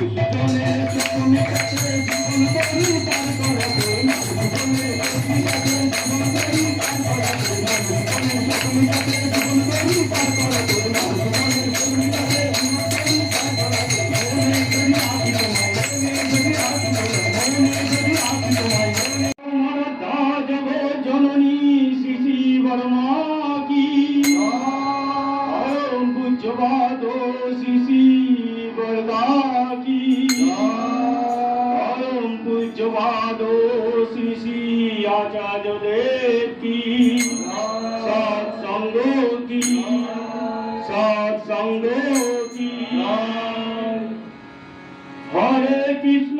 Don't let it get me, catch it, don't let it get me, catch it, don't let it get me, catch it, don't let it get me, catch it, don't let it get me, catch it, don't let it get me, catch it, don't let it get me, catch it, don't let it get me, catch it, don't let it get me, catch it, don't let it get me, catch it, don't let it get me, catch it, don't let it get me, catch it, don't let it get me, catch it, don't let it get me, catch it, don't let it get me, catch it, don't let it get me, catch it, don't let it get me, catch me, catch me, catch me, catch me, catch me, catch me, catch me, catch me, catch me, catch me, catch me, catch me, catch me, catch me, catch me, catch me, catch me, catch me, আছে সৎসঙ্গ হরে কৃষ্ণ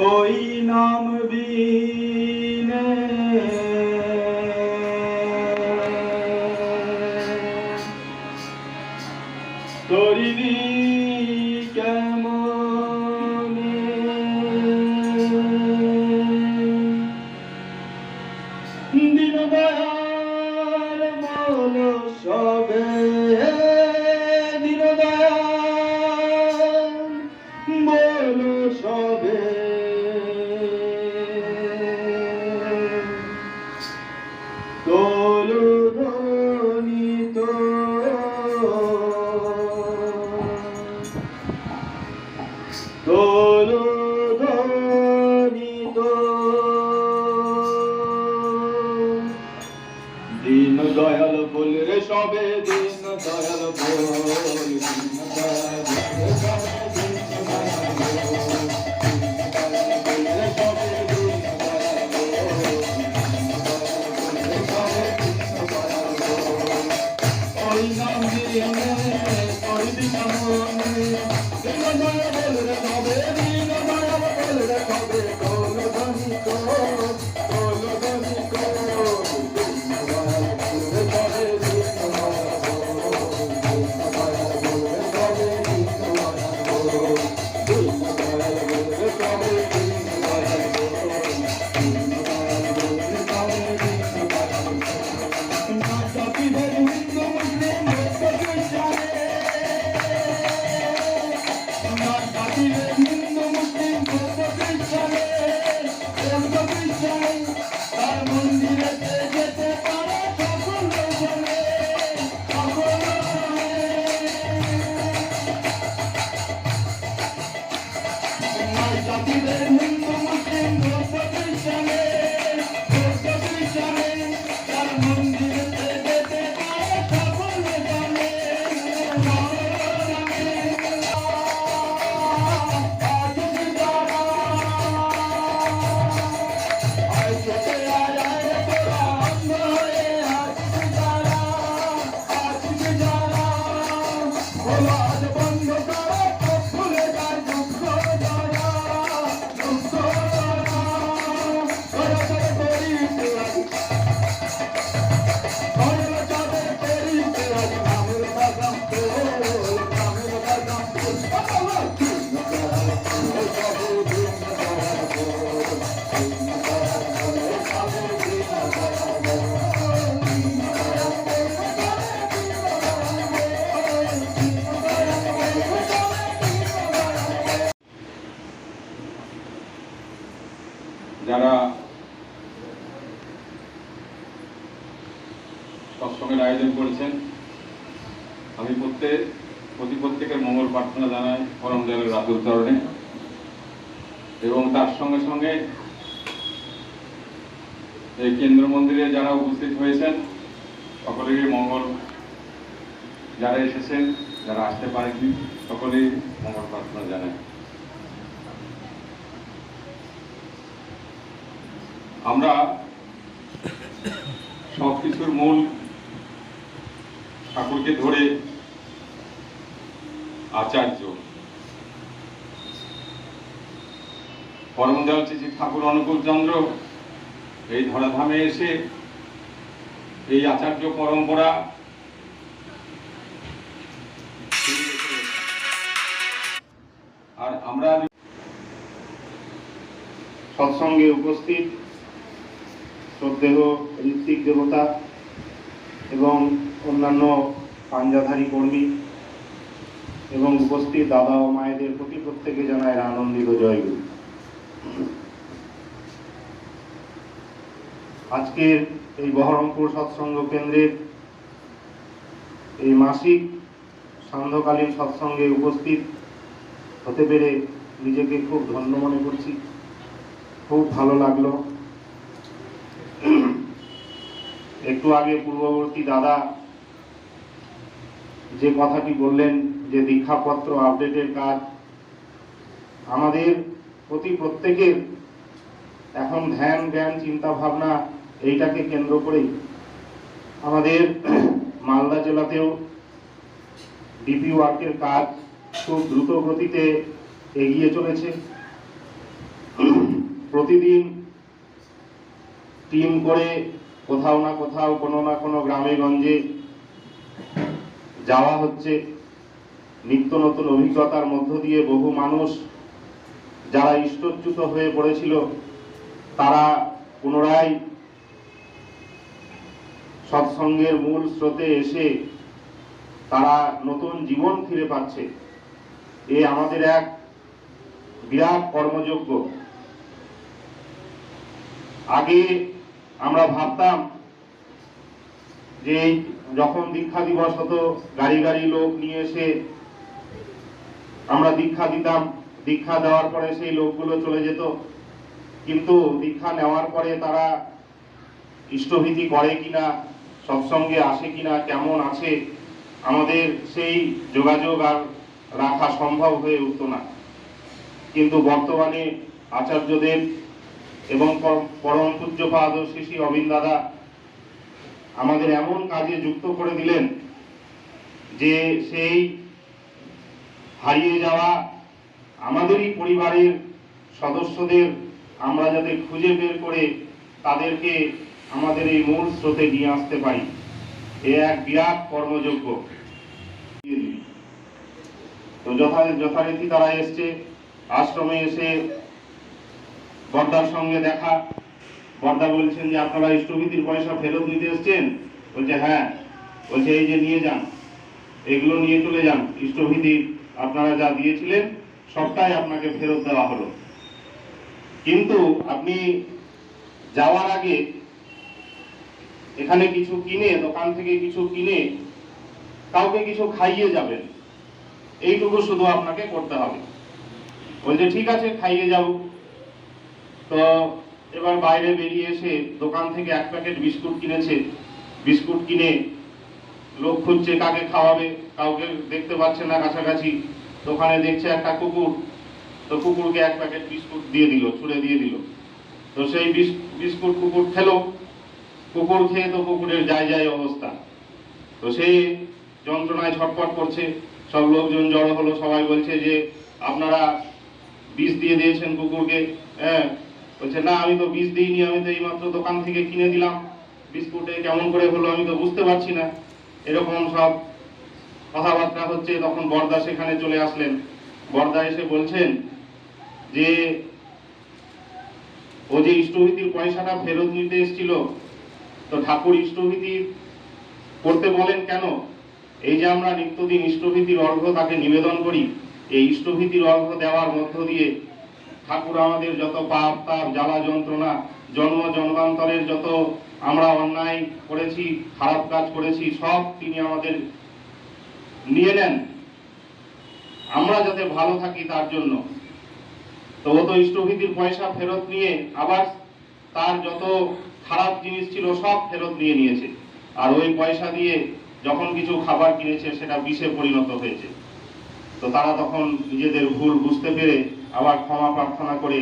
कोई नाम भी do Saturday. এই কেন্দ্র মন্দিরে যারা উপস্থিত হয়েছেন, সকলেরই মঙ্গল। যারা এসেছেন, যারা আসতে পারেননি, সকলেই মঙ্গল প্রার্থনা জানাই আমরা সবকিছুর মূল ঠাকুরকে ধরে আচার্য পরমদয়াল শ্রী ঠাকুর অনুকূল চন্দ্র এই ধরাধামে এসে এই আচার্য পরম্পরা। আর আমরা সৎসঙ্গে উপস্থিত শ্রদ্ধেয় ঋত্বিক দেবতা এবং অন্যান্য পাঞ্জাধারী কর্মী এবং উপস্থিত দাদা ও মায়েদের প্রতি প্রত্যেকে জানায় আনন্দিত জয়গুরু আজকের এই বহরমপুর সৎসঙ্গ কেন্দ্রের এই মাসিক সান্ধ্যকালীন সৎসঙ্গে উপস্থিত হতে পেরে নিজেকে খুব ধন্য মনে করছি। খুব ভালো লাগল। একটু আগে পূর্ববর্তী দাদা যে কথাটি বললেন যে দীক্ষাপত্র আপডেটের কাজ, আমাদের প্রতি প্রত্যেকের এখন ধ্যান, জ্ঞান চিন্তা ভাবনা এইটাকে কেন্দ্র করেই আমাদের মালদা জেলাতেও ডিপি ওয়ার্কের কাজ খুব দ্রুত গতিতে এগিয়ে চলেছে। প্রতিদিন টিম করে কোথাও না কোথাও কোনো না কোনো গ্রামে গঞ্জে যাওয়া হচ্ছে। নিত্য নতুন অভিজ্ঞতার মধ্য দিয়ে বহু মানুষ যারা ইষ্টচ্যুত হয়ে পড়েছিল, তারা পুনরায় সৎসঙ্গের মূল স্রোতে এসে তারা নতুন জীবন ফিরে পাচ্ছে। এ আমাদের এক বিরাট কর্মযোগ্য। আগে আমরা ভাবতাম যে যখন দীক্ষা দিবস হতো, গাড়ি গাড়ি লোক নিয়ে এসে আমরা দীক্ষা দিতাম। দীক্ষা দেওয়ার পরে সেই লোকগুলো চলে যেত। কিন্তু দীক্ষা নেওয়ার পরে তারা ইষ্টভীতি করে কিনা সৎসঙ্গে আসে কিনা, কেমন আছে, আমাদের সেই যোগাযোগ আর রাখা সম্ভব হয়ে উঠতো না। কিন্তু বর্তমানে আচার্যদেব এবং পর- পরম পূজ্যপাদ শ্রী অবিন দাদা আমাদের এমন কাজে যুক্ত করে দিলেন যে সেই হারিয়ে যাওয়া আমাদেরই পরিবারের সদস্যদের আমরা যাতে খুঁজে বের করে তাদেরকে আমাদের এই মূল স্রোতে নিয়ে আসতে পারি। এ এক বিরাট কর্মযোগ্য। তো যথা যথারীতি তারা এসছে, আশ্রমে এসে বর্দার সঙ্গে দেখা। বর্দা বলছেন যে, আপনারা ইষ্টভীতির পয়সা ফেরত নিতে এসছেন? বলছে হ্যাঁ। বলছে, এই যে নিয়ে যান, এগুলো নিয়ে চলে যান। ইষ্টভীতি আপনারা যা দিয়েছিলেন, সবটাই আপনাকে ফেরত দেওয়া হলো। কিন্তু আপনি যাওয়ার আগে এখানে কিছু কিনে, দোকান থেকে কিছু কিনে, কাউকে কিছু খাইয়ে যাবেন। এইটুকু শুধু আপনাকে করতে হবে। বলছে, ঠিক আছে, খাইয়ে যাব তো এবার বাইরে বেরিয়ে এসে দোকান থেকে এক প্যাকেট বিস্কুট কিনেছে। বিস্কুট কিনে লোক খুঁজছে কাকে খাওয়াবে, কাউকে দেখতে পাচ্ছে না কাছাকাছি। দোকানে দেখছে একটা কুকুর। তো কুকুরকে এক প্যাকেট বিস্কুট দিয়ে দিল, ছুঁড়ে দিয়ে দিল। তো সেই বিস- বিস্কুট কুকুর খেলো। কুকুর খেয়ে তো কুকুরের যায় যায় অবস্থা। তো সেই যন্ত্রণায় ছটফট করছে, সব লোকজন জড়ো হলো, সবাই বলছে যে, আপনারা বিষ দিয়ে দিয়েছেন কুকুরকে। হ্যাঁ বলছে, না, আমি তো বিষ দিইনি, আমি তো এইমাত্র দোকান থেকে কিনে দিলাম। বিস্কুটে কেমন করে হলো, আমি তো বুঝতে পারছি না। এরকম সব কথাবার্তা হচ্ছে। তখন বর্দা সেখানে চলে আসলেন। বর্দা এসে বলছেন যে, ও যে ইষ্টভীতির পয়সাটা ফেরত নিতে এসেছিল তো ঠাকুর ইষ্টভীতি করতে বলেন কেন? এই যে আমরা নিত্যদিন ইষ্টভীতির অর্ঘ্য তাকে নিবেদন করি, এই ইষ্টভীতির অর্ঘ্য দেওয়ার মধ্য দিয়ে ঠাকুর আমাদের যত পাপ, তাপ, জ্বালা, যন্ত্রণা, জন্ম, জন্মান্তরের যত আমরা অন্যায় করেছি, খারাপ কাজ করেছি, সব তিনি আমাদের নিয়ে নেন। আমরা যাতে ভালো থাকি তার জন্য। তো ও তো ইষ্টভীতির পয়সা ফেরত নিয়ে আবার তার যত খারাপ জিনিস ছিল, সব ফেরত নিয়ে নিয়েছে। আর ওই পয়সা দিয়ে যখন কিছু খাবার কিনেছে, সেটা বিষে পরিণত হয়েছে। তো তারা তখন নিজেদের ভুল বুঝতে পেরে আবার ক্ষমা প্রার্থনা করে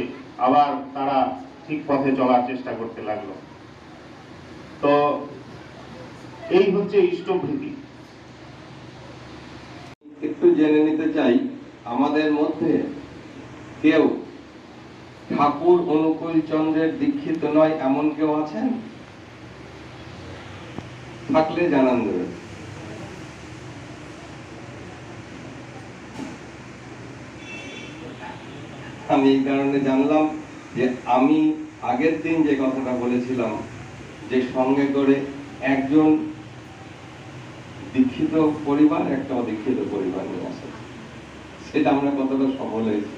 আবার তারা ঠিক পথে চলার চেষ্টা করতে লাগল। তো এই হচ্ছে ইষ্টভীতি। একটু জেনে নিতে চাই, আমাদের মধ্যে কেউ ঠাকুর অনুকূল চন্দ্রের দীক্ষিত নয়, এমন কেউ আছেন? থাকলে জানান দেবেন আমি এই কারণে জানলাম যে আমি আগের দিন যে কথাটা বলেছিলাম, যে সঙ্গে করে একজন দীক্ষিত পরিবার একটা অদীক্ষিত পরিবার নিয়ে আসে। সেটা আমরা কতটা সফল হয়েছি?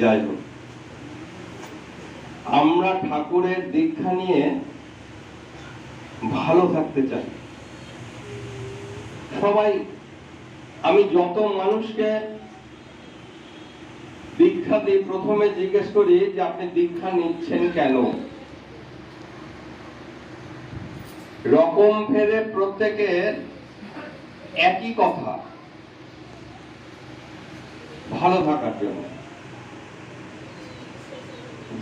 যাই হোক। আমরা ঠাকুরের দীক্ষা নিয়ে ভালো থাকতে চাই। সবাই, আমি যত মানুষকে দীক্ষা দিই, প্রথমে জিজ্ঞেস করি যে আপনি দীক্ষা নিচ্ছেন কেন? রকম ফেরে প্রত্যেকের একই কথা। ভালো থাকার জন্য।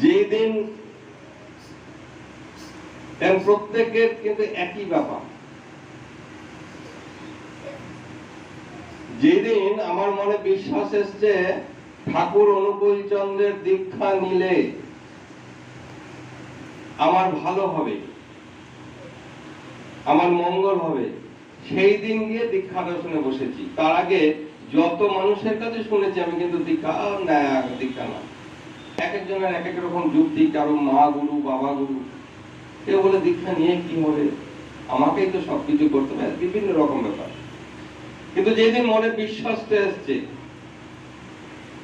যেদিন প্রত্যেকের কিন্তু একই ব্যাপার। যেদিন আমার মনে বিশ্বাস এসছে, ঠাকুর অনুকূল চন্দ্রের দীক্ষা নিলে আমার ভালো হবে, আমার মঙ্গল হবে। সেই দিন গিয়ে দীক্ষা দর্শনে বসেছি। তার আগে যত মানুষের কাছে শুনেছি, আমি কিন্তু দীক্ষা না দীক্ষা না এক একজনের এক এক রকম যুক্তি, কারও মা গুরু, বাবা গুরু। কেউ বলে, দীক্ষা নিয়ে কি হবে? আমাকেই তো সবকিছু করতে হবে বিভিন্ন রকম ব্যাপার। কিন্তু যেদিন মনে বিশ্বাসটা এসছে,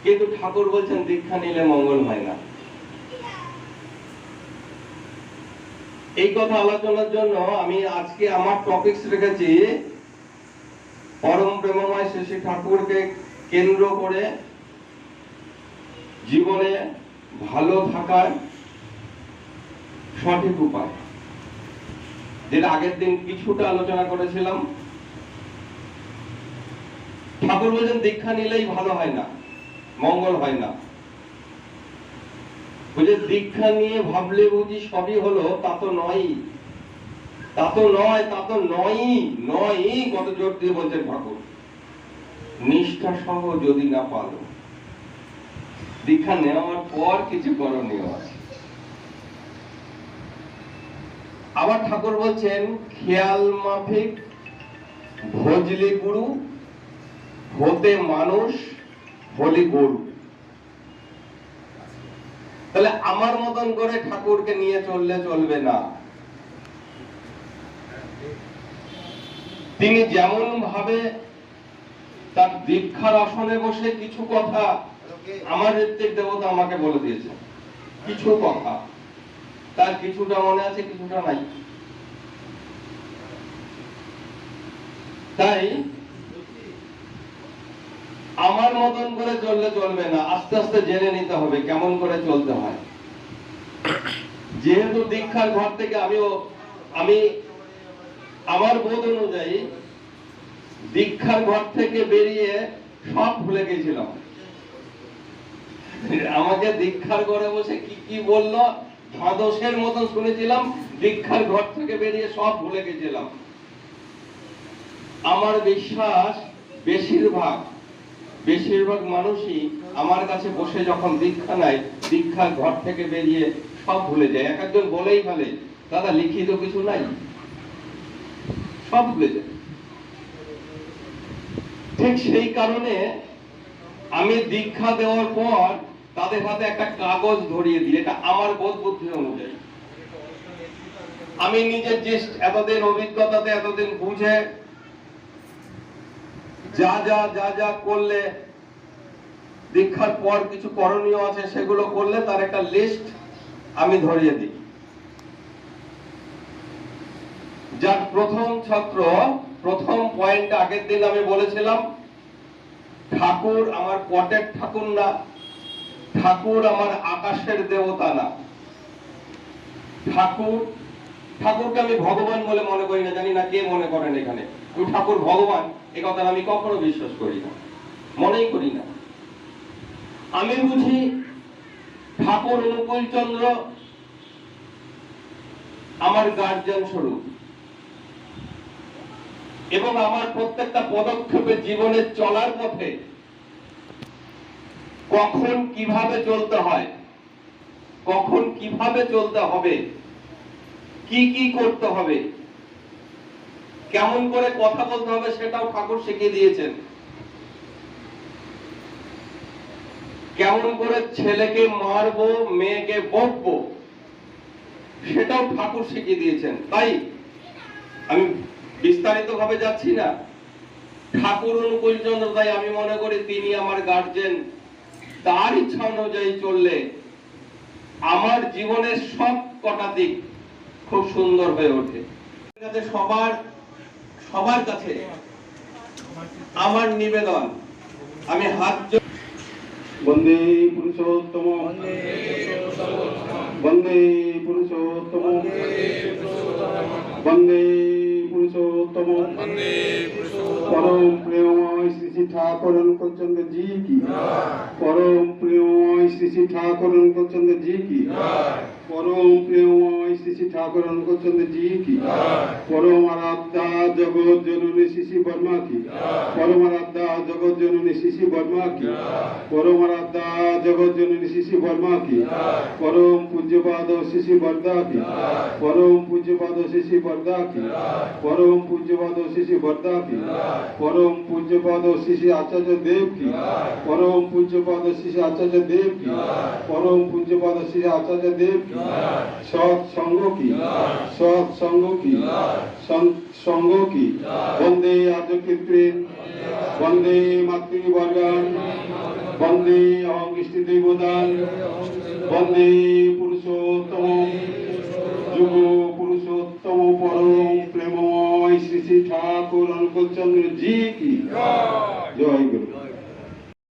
কিন্তু ঠাকুর বলছেন, দীক্ষা নিলে মঙ্গল হয় না। এই কথা আলোচনার জন্য আমি আজকে আমার টপিকস রেখেছি, পরম প্রেমময় শ্রী ঠাকুরকে কেন্দ্র করে জীবনে ভালো থাকার সঠিক উপায়। যেটা আগের দিন কিছুটা আলোচনা করেছিলাম। ঠাকুর বলছেন, দীক্ষা নিলেই ভালো হয় না, মঙ্গল হয় না। বুঝে দীক্ষা নিয়ে ভাবলে বুঝি সবই হলো, তা তো নয় তা তো নয়, তা তো নয়ই নয়ই। কত জোর দিয়ে বলছেন ঠাকুর। নিষ্ঠা সহ যদি না পালো দীক্ষা নেওয়ার পর কিছু করণীয় আছে। আবার ঠাকুর বলছেন, খেয়াল মাফিক, ভজলি গুরু, হতে মানুষ, হলি গরু। তাহলে আমার মতন করে ঠাকুরকে নিয়ে চললে চলবে না। তিনি যেমন ভাবে তার দীক্ষার আসনে বসে কিছু কথা আমার ঋত্বিক দেবতা আমাকে বলে দিয়েছে। কিছু কথা। তার কিছুটা মনে আছে, কিছুটা নাই। তাই আমার মতন করে চললে চলবে না। আস্তে আস্তে জেনে নিতে হবে কেমন করে চলতে হয়। যেহেতু দীক্ষার ঘর থেকে আমিও, আমি আমার বোধ অনুযায়ী দীক্ষার ঘর থেকে বেরিয়ে সব ভুলে গেছিলাম আমাকে দীক্ষার ঘরে বসে কি কি বলল? ধাদসের মতন শুনেছিলাম, দীক্ষার ঘর থেকে বেরিয়ে সব ভুলে গেছিলাম। আমার বিশ্বাস বেশিরভাগ বেশিরভাগ মানুষই আমার কাছে বসে যখন দীক্ষা নেয়, দীক্ষার ঘর থেকে বেরিয়ে সব ভুলে যায়। এক একজন বলেই ফেলে, দাদা, লিখিত কিছু নাই? সব ভুলে যায়। ঠিক সেই কারণে আমি দীক্ষা দেওয়ার পর তাদের হাতে একটা কাগজ ধরিয়ে দিই এটা আমার বোধ বুদ্ধি অনুযায়ী। আমি নিজের যে এতদিন অভিজ্ঞতাতে এতদিন বুঝে যা যা যা যা করলে, দীক্ষার পর কিছু করণীয় আছে, সেগুলো করলে তার একটা লিস্ট আমি ধরিয়ে দিই। যার প্রথম ছাত্র, প্রথম পয়েন্ট আগের দিন আমি বলেছিলাম, ঠাকুর আমার পটের ঠাকুর না ঠাকুর আমার আকাশের দেবতা না ঠাকুর, ঠাকুরকে আমি ভগবান বলে মনে করি না, জানি না কে মনে করেন এখানে। আমি ঠাকুর ভগবান, এ কথা আমি কখনো বিশ্বাস করি না, মনেই করি না। আমি বুঝি ঠাকুর অনুকূল চন্দ্র আমার গার্জিয়ান স্বরূপ। এবং আমার প্রত্যেকটা পদক্ষেপে জীবনে চলার পথে কখন কীভাবে চলতে হয়? কখন কীভাবে চলতে হবে? কি কি করতে হবে? কেমন করে কথা বলতে হবে সেটাও ঠাকুর শিখিয়ে দিয়েছেন। কেমন করে ছেলেকে মারবো, মেয়েকে বকবো, সেটাও ঠাকুর শিখিয়ে দিয়েছেন। তাই আমি বিস্তারিত ভাবে যাচ্ছি না। ঠাকুর অনুকূল চন্দ্র তাই আমি মনে করি তিনি আমার গার্জেন তার ইচ্ছা অনুযায়ী চললে আমার জীবনের সব কটা দিক খুব সুন্দর হয়ে ওঠে। কাছে সবার সবার কাছে আমার নিবেদন আমি হাত বন্দে পুরুষোত্তম। বন্দে পুরুষোত্তম। বন্দে পুরুষোত্তম। পরম প্রেমময় শ্রী শ্রী ঠাকুর অনুকূলচন্দ্র জি কি। পরম প্রেমময় শ্রী শ্রী ঠাকুর অনুকূলচন্দ্র জি কি। পরম প্রেমময় শ্রী শ্রী ঠাকুর অনুকূলচন্দ্র জি কি? পরম আরাধ্যা জগৎ জননী শিশি বর্মা কি? পরম আরাধ্যা জগৎ জননী শিশি বর্মা কি? পরম আরাধ্যা জগৎ জননী শিশি বর্মা কি? পরম পূজ্যপাদ শিশি বর্দা কি? পরম পূজ্যপাদ শিশি বর্দা কি? পরম পূজ্যপাদ শিশি বর্দা কি? পরম পূজ্যপাদ শিশি আচার্য দেব কি? পরম পূজ্যপাদ শিশি আচার্য দেব কি? পরম পূজ্যপাদ শিশি আচার্য দেব কি? সৎ সঙ্গ কি সৎ সঙ্গ কি সঙ্গ কি বন্দে আর্য কৃত্রিম বন্দে মাতৃবর্গান, বন্দে অহং কৃষ্টি দেবদান বন্দে পুরুষোত্তম যুগ পুরুষোত্তম পরম প্রেমময় শ্রী শ্রী ঠাকুর অনুকূল চন্দ্র জি কি জয় গুরু।